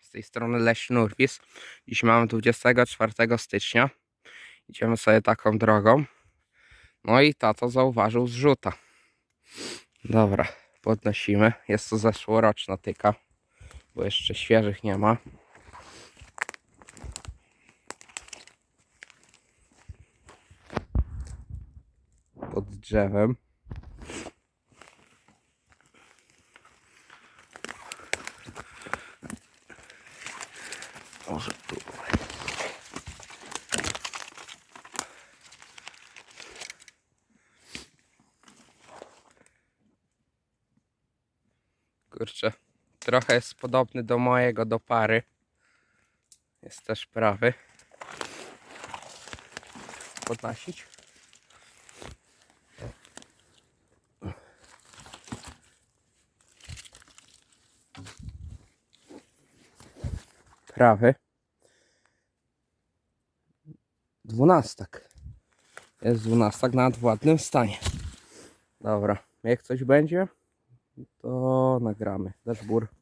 Z tej strony Leśny Urwis. Dziś mamy 24 stycznia. Idziemy sobie taką drogą. No i tato zauważył zrzuta. Dobra, podnosimy. Jest to zeszłoroczna tyka, bo jeszcze świeżych nie ma. Pod drzewem. Może tu. Kurczę, trochę jest podobny do mojego, do pary. Jest też prawy. Podnosić. Prawy. Dwunastak. Jest dwunastak w ładnym stanie. Dobra, jak coś będzie, to nagramy. Dashboard.